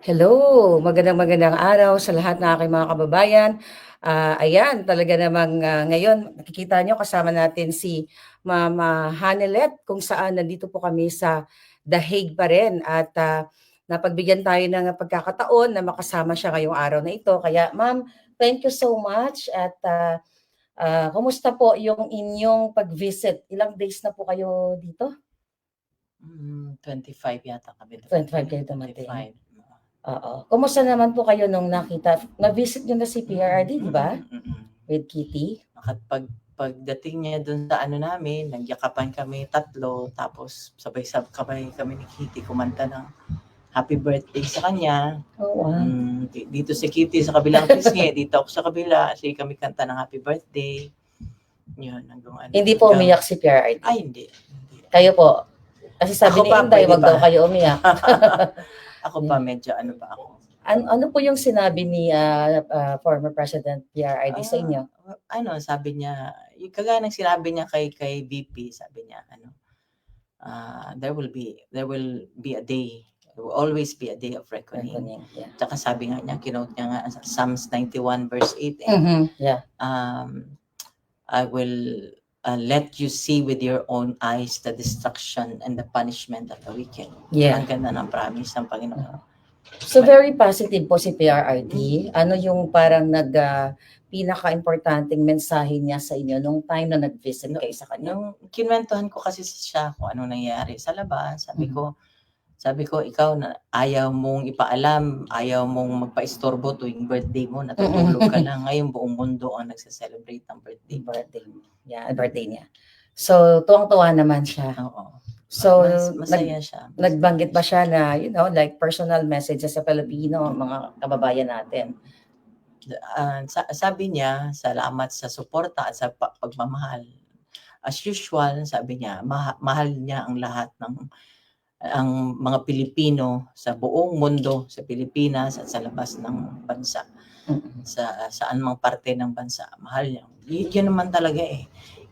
Hello, magandang magandang araw sa lahat ng aking mga kababayan. Ah, ayan, talaga namang ah, ngayon nakikita nyo kasama natin si Mama Hanelet kung saan nandito po kami sa The Hague pa rin at ah, napagbigyan tayo ng pagkakataon na makasama siya ngayong araw na ito. Kaya ma'am, thank you so much at ah, ah, kumusta po yung inyong pag-visit? Ilang days na po kayo dito? Mm, 25 yata kami. 25 kayo dumating. 25. Oo. Kumusta naman po kayo nung nakita? Na-visit nyo na si PRRD, di ba? Mm, mm, mm. With Kitty? At pag pagdating niya doon sa ano namin, nagyakapan kami tatlo, tapos sabay-sabay kami ni Kitty kumanta ng happy birthday sa kanya. Oo. ah. Mm, di- dito si Kitty sa kabilang pisngi, dito ako sa kabila, kasi kami kanta ng happy birthday. Yun, hanggang ano. Hindi po umiyak si PRRD. Ay, hindi. hindi. Kayo po. Kasi sabi Ako ni Inday, wag daw kayo umiyak. ako pa medyo ano pa ako. An- ano po yung sinabi ni ah, ah, former President PRRD sa Ah, inyo? ano, sabi niya, yung kagaya ng sinabi niya kay kay VP, sabi niya, ano, ah, there will be there will be a day, there will always be a day of reckoning. Reckoning, Yeah. Tsaka sabi nga niya, kinote niya nga sa Psalms 91 verse 8, eh, Mhm, yeah. um, I will uh, let you see with your own eyes the destruction and the punishment of the wicked. Yeah. Ang ganda ng promise ng Panginoon. So very positive po si PRRD. Ano yung parang nag ah, pinaka-importanting mensahe niya sa inyo nung time na nag-visit kayo sa kanya? Nung kinwentuhan ko kasi siya kung anong nangyayari sa labas, sabi Mhm. ko, sabi ko, ikaw na ayaw mong ipaalam, ayaw mong magpa-istorbo tuwing birthday mo, natutulog ka lang. Ngayon buong mundo ang nagse-celebrate ng birthday. birthday. Yeah, birthday niya. So, tuwang-tuwa naman siya. Oo. So, Mas, nag, masaya siya. nagbanggit ba siya na, you know, like personal messages sa Pilipino, mga kababayan natin? Sa- sabi niya, salamat sa suporta at sa pa- pagmamahal. As usual, sabi niya, maha- mahal niya ang lahat ng ang mga Pilipino sa buong mundo, sa Pilipinas at sa labas ng bansa. Sa saan mang parte ng bansa. Mahal niya. Yun naman talaga eh.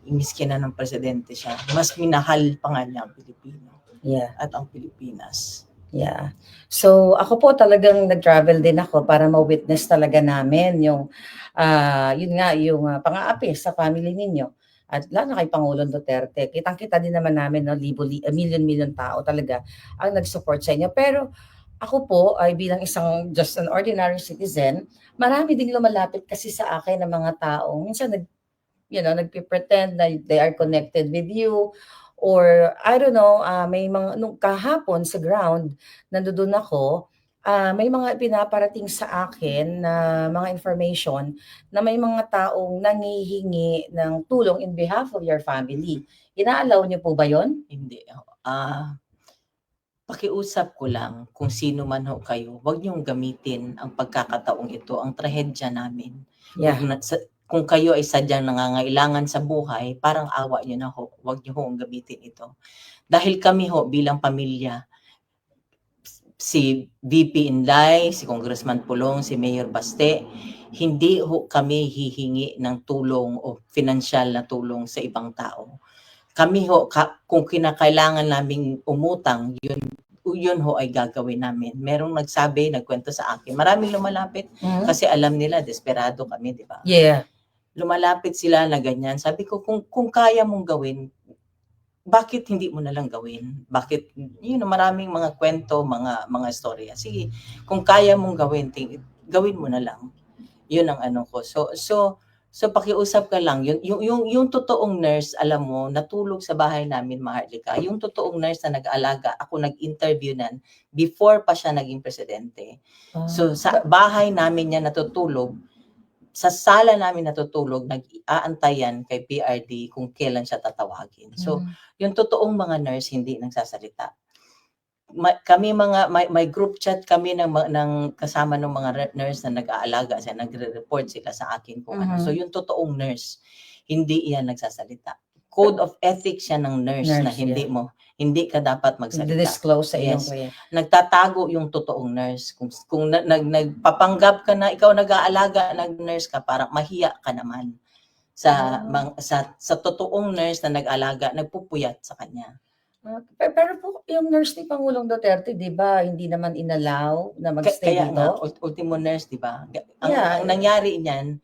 Imiski na ng presidente siya. Mas minahal pa nga niya ang Pilipino Yeah, at ang Pilipinas. yeah. So, ako po talagang nag-travel din ako para ma-witness talaga namin yung, ah, yun nga, yung ah, pang-aapi sa family ninyo. At lalo na kay Pangulong Duterte. Kitang-kita din naman namin, no, libo, li, million-million tao talaga ang nag-support sa inyo. Pero ako po ay bilang isang just an ordinary citizen, marami ding lumalapit kasi sa akin ng mga taong minsan nag you know, nagpe-pretend na they are connected with you or I don't know, ah, may mga nung kahapon sa ground nandoon ako, ah, may mga pinaparating sa akin na mga information na may mga taong nangihingi ng tulong in behalf of your family. Inaalaw niyo po ba 'yon? Hindi. Ah, pakiusap ko lang kung sino man ho kayo, huwag niyong gamitin ang pagkakataong ito, ang trahedya namin. Yeah. Kung, na- sa- kung kayo ay sadyang nangangailangan sa buhay, parang awa niyo na ho, huwag niyo ho ang gamitin ito. Dahil kami ho bilang pamilya, si VP Inday, si Congressman Pulong, si Mayor Baste, hindi ho kami hihingi ng tulong o financial na tulong sa ibang tao. Kami ho, ka, kung kinakailangan naming umutang, yun, yun ho ay gagawin namin. Merong nagsabi, nagkwento sa akin, maraming lumalapit Mhm. kasi alam nila, desperado kami, di ba? Yeah. lumalapit sila na ganyan. Sabi ko, kung, kung kaya mong gawin, bakit hindi mo na lang gawin? Bakit, yun, maraming mga kwento, mga mga storya. Sige, kung kaya mong gawin, ting, gawin mo na lang. Yun ang ano ko. So, so, so pakiusap ka lang. Yung, yung, yung, yung totoong nurse, alam mo, natulog sa bahay namin, Maharlika. Yung totoong nurse na nag-aalaga, ako nag-interview nan before pa siya naging presidente. So sa bahay namin niya natutulog, sa sala namin natutulog, nag-aantayan kay PRD kung kailan siya tatawagin. So, Mhm. yung totoong mga nurse hindi nagsasalita. Ma- kami mga may, may group chat kami ng ng kasama ng mga nurse na nag-aalaga sa nagre-report sila sa akin kung ano. Mhm. So yung totoong nurse, hindi iyan nagsasalita. Code of ethics siya ng nurse, na Nurse, hindi yeah. mo hindi ka dapat magsalita disclose sa iyong Yes. kuya. nagtatago yung totoong nurse. Kung, kung na, nag, nagpapanggap ka na ikaw nag-aalaga, nag-nurse ka, parang mahiya ka naman sa, Ah. mang, sa, sa totoong nurse na nag-alaga, nagpupuyat sa kanya. Ah, pe pero po yung nurse ni Pangulong Duterte 'di ba hindi naman inallow na mag-stay Kaya nga, dito? ult- ultimo nurse, di ba? Ang, Yeah. ang nangyari niyan,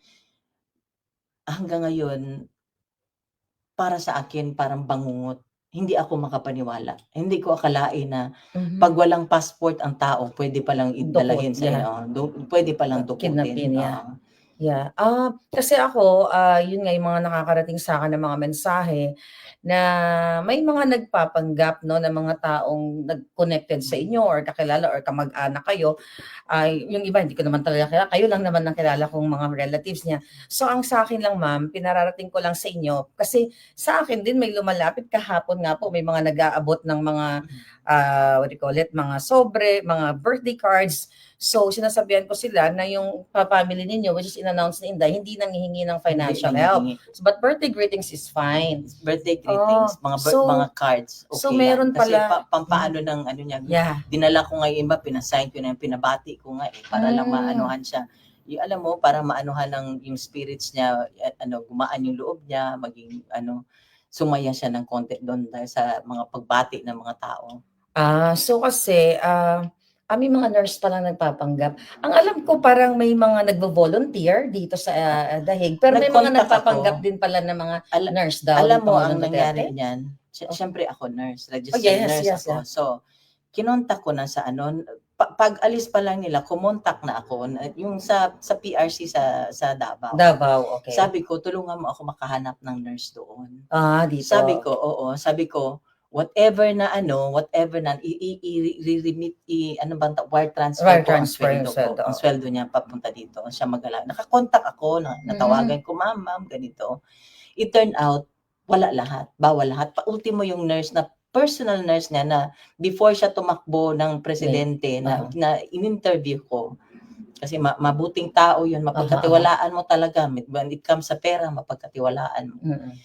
hanggang ngayon, para sa akin, parang bangungot. Hindi ako makapaniwala. Hindi ko akalain na Mhm. pag walang passport ang tao, pwede palang idalahin Dukot, sa yeah. iyo. Pwede palang dukutin. Kidnapin, yeah. Oo. Yeah. Ah, kasi ako, ah, yun nga yung mga nakakarating sa akin ng mga mensahe na may mga nagpapanggap no ng mga taong nag-connected sa inyo or kakilala or kamag-anak kayo. Ay, yung iba hindi ko naman talaga kilala. Kayo lang naman ang kilala kong mga relatives niya. So ang sa akin lang ma'am, pinararating ko lang sa inyo kasi sa akin din may lumalapit kahapon nga po may mga nag-aabot ng mga ah, what do you call it, mga sobre, mga birthday cards. So, sinasabihan ko sila na yung pa-family ninyo, which is in-announce ni Inday, hindi nanghihingi ng financial Hindi- help. hindi- So, but birthday greetings is fine. Birthday greetings, mga bir- so- mga cards. Okay so meron yan. Kasi pala- pa, pampaano ng ano niya, Yeah. dinala ko nga yung iba, pinasign ko na yung pinabati ko nga eh, para lang Mm. maanuhan siya. Yung alam mo, para maanuhan ng yung spirits niya, eh, ano, gumaan yung loob niya, maging ano, sumaya siya ng konti doon dahil sa mga pagbati ng mga tao. Ah, so kasi, ah, ah, may mga nurse pa lang nagpapanggap. Ang alam ko parang may mga nagvo-volunteer dito sa ah, Dahig, pero may mga Nag-contact nagpapanggap ako. din pala ng mga Ala- nurse daw. alam mo, ang nangyari Duterte. niyan, sy- syempre ako nurse, Oh, registered yes, nurse yes, ako. So, kinontak ko na sa ano, pa- pag alis pa lang nila, kumontak na ako, na- yung sa sa PRC sa sa Davao. Davao, okay. Sabi ko, tulungan mo ako makahanap ng nurse doon. ah, dito. Sabi ko, oo, sabi ko, whatever na ano, whatever na, i, i, i, i-remit, i, ano bang, wire transfer Wire ko ang transfer yung sweldo ko. Ang sweldo niya papunta dito. Siya magala. Nakakontak ako, na, natawagan ko, ma'am, ma'am, ganito. It turned out, wala lahat, bawal lahat. Pa-ultimo yung nurse na personal nurse niya na before siya tumakbo ng presidente na, Uh-huh. na in-interview ko. Kasi ma- mabuting tao yun, mapagkatiwalaan mo talaga. When it comes sa pera, mapagkatiwalaan mo Mm-mm.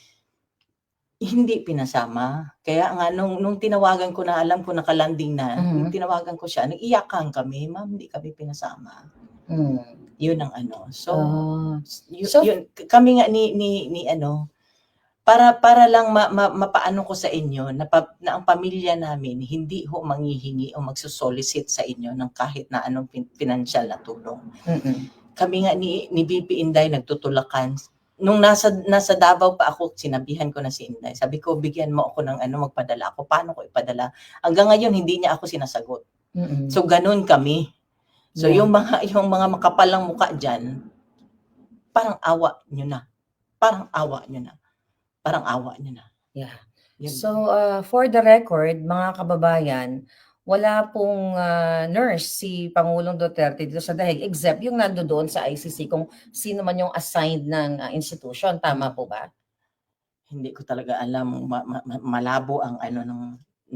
Hindi pinasama. Kaya nga, nung, nung tinawagan ko na, alam ko nakalanding na, Mhm. nung tinawagan ko siya, nag-iyakan kami, ma'am, hindi kami pinasama. Mm. Yun ang ano. So, Ah. y- so- yun, kami nga ni, ni, ni ano, para para lang ma, ma, mapaano ko sa inyo na, pa, na ang pamilya namin hindi ho manghihingi o magsusolicit sa inyo ng kahit na anong pin, financial na tulong. Mm-mm. Kami nga ni, ni BP Inday nagtutulakan nung nasa nasa Davao pa ako, sinabihan ko na si Inday. Sabi ko, bigyan mo ako ng ano, magpadala ako. Paano ko ipadala? Hanggang ngayon, hindi niya ako sinasagot. Mm-mm. So, ganun kami. So, Yeah. yung mga yung mga makapalang muka dyan, parang awa nyo na. Parang awa nyo na. Parang awa nyo na. Yeah. Yun. So, uh, for the record, mga kababayan, wala pong uh, nurse si Pangulong Duterte dito sa Dahig except yung nando doon sa ICC kung sino man yung assigned ng uh, institution. Tama po ba? hindi ko talaga alam ma- ma- ma- malabo ang ano ng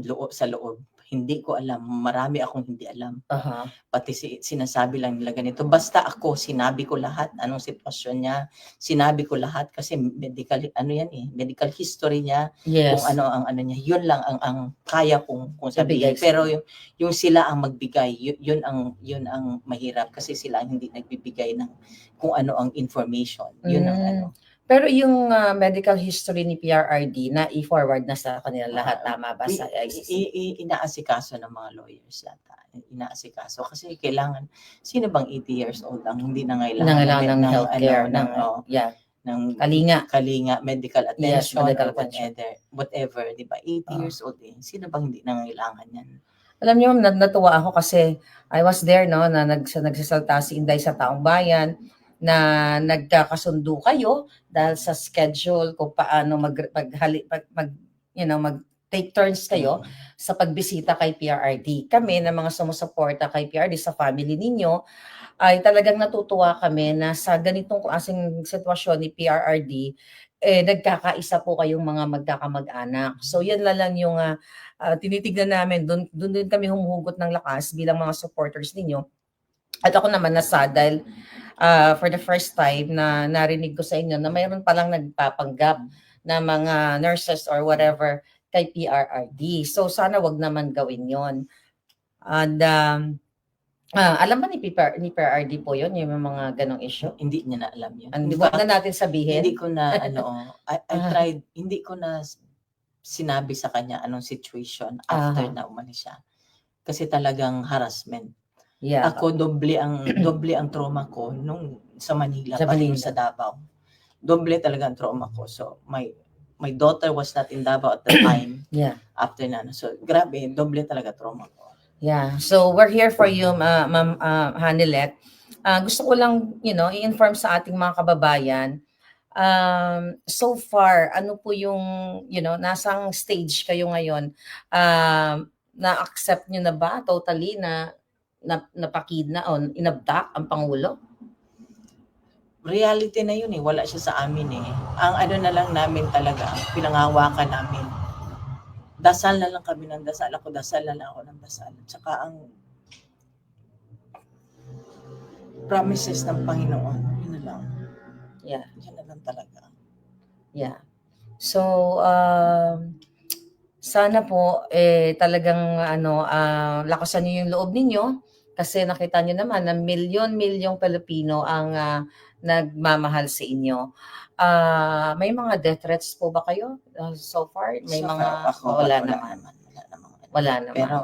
loob sa loob. Hindi ko alam. Marami akong hindi alam. Aha. Pati si, sinasabi lang nila ganito. Basta ako, sinabi ko lahat anong sitwasyon niya. Sinabi ko lahat kasi medical ano yan eh, medical history niya, Yes. kung ano ang ano niya. Yun lang ang ang kaya kong kung sabihin. Ibigay sa- Pero yung, yung sila ang magbigay, yun, yun ang yun ang mahirap kasi sila ang hindi nagbibigay ng kung ano ang information. Yun ang Mm. ano. Pero yung uh, medical history ni PRRD na i-forward na sa kanila lahat, Ah, tama ba sa ICC? i- i- inaasikaso ng mga lawyers yata. Inaasikaso kasi kailangan sino bang 80 years old ang hindi na ngailangan Nangailangan ng healthcare, ano, ng, ng, oh, yeah, ng kalinga. kalinga medical attention medical or attention. whatever, whatever, 'di ba? 80 Ah. years old eh. Sino bang hindi na ngailangan 'yan? Alam niyo, ma'am, nat- natuwa ako kasi I was there, no, na nags nagsasalta si Inday sa taong bayan na nagkakasundo kayo dahil sa schedule kung paano mag, maghali, mag, mag, you know, mag take turns kayo sa pagbisita kay PRRD. Kami na mga sumusuporta kay PRRD sa family ninyo, ay talagang natutuwa kami na sa ganitong klaseng sitwasyon ni PRRD, eh, nagkakaisa po kayong mga magkakamag-anak. So yan na lang yung ah, ah, tinitignan namin, doon doon din kami humuhugot ng lakas bilang mga supporters ninyo. At ako naman nasa dahil ah, for the first time na narinig ko sa inyo na mayroon palang nagpapanggap na mga nurses or whatever kay PRRD. So sana wag naman gawin yon. And um, ah, alam ba ni, PR, ni PRRD po yon yung mga ganong issue? Hindi niya na alam 'yun. In wag na natin sabihin. hindi ko na ano, I, I Ah. tried, hindi ko na sinabi sa kanya anong situation after Aha. na umalis siya. Kasi talagang harassment. Yeah. Ako doble ang doble ang trauma ko nung sa Manila, Sa Manila. sa Davao. Doble talaga ang trauma ko. So my my daughter was not in Davao at the time Yeah. after na. So grabe, doble talaga trauma ko. Yeah. So we're here for you, Ma- Ma'am uh, Hanilet. Ah, gusto ko lang, you know, i-inform sa ating mga kababayan. Um, so far, ano po yung, you know, nasang stage kayo ngayon? Um, na-accept nyo na ba totally na na napakid na o inabdak ang Pangulo? Reality na yun eh, wala siya sa amin eh. Ang ano na lang namin talaga, ang pinangawakan namin. Dasal na lang kami ng dasal. Ako dasal na lang ako ng dasal. Tsaka ang promises ng Panginoon, yun na lang. Yeah. Yun na lang talaga. Yeah. So, um, sana po eh talagang ano ah, lakasan niyo yung loob ninyo kasi nakita niyo naman na milyon-milyong Pilipino ang ah, nagmamahal sa inyo. Ah, may mga death threats po ba kayo ah, so far? May So, mga ako, wala, naman. Wala naman. Wala naman. Pero,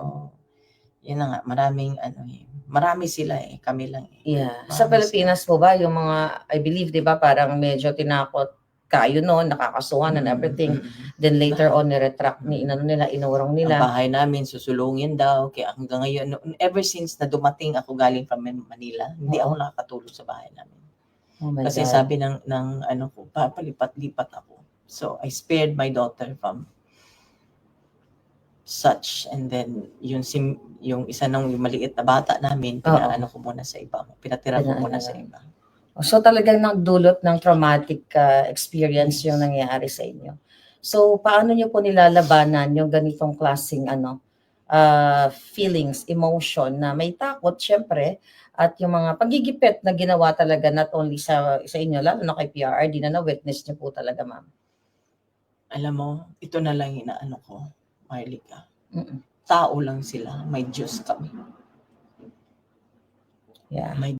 yun na nga, maraming ano eh. Marami sila eh, kami lang eh. Yeah. Sa Pilipinas po ba yung mga I believe 'di ba parang medyo tinakot kayo noon, nakakasuhan and Mm, everything. mm, mm. Then later on ni-retract ni inano nila, inurong Ang nila. bahay namin susulungin daw. Kaya hanggang ngayon, ever since na dumating ako galing from Manila, hindi ako nakakatulog sa bahay namin. Oh Kasi God. sabi ng, ng ano ko, papalipat-lipat ako. So, I spared my daughter from such. And then, yung, sim, yung isa nung yung maliit na bata namin, pinaano ko muna sa iba. Pinatira ko muna na sa iba. So talagang nagdulot ng traumatic uh, experience yung nangyari sa inyo. So paano niyo po nilalabanan yung ganitong klaseng ano uh, feelings, emotion na may takot syempre at yung mga pagigipit na ginawa talaga not only sa sa inyo lalo na kay PRRD na na-witness niyo po talaga ma'am. Alam mo, ito na lang inaano ko, Marlica. Mm-mm. Tao lang sila, may Diyos kami. Yeah. May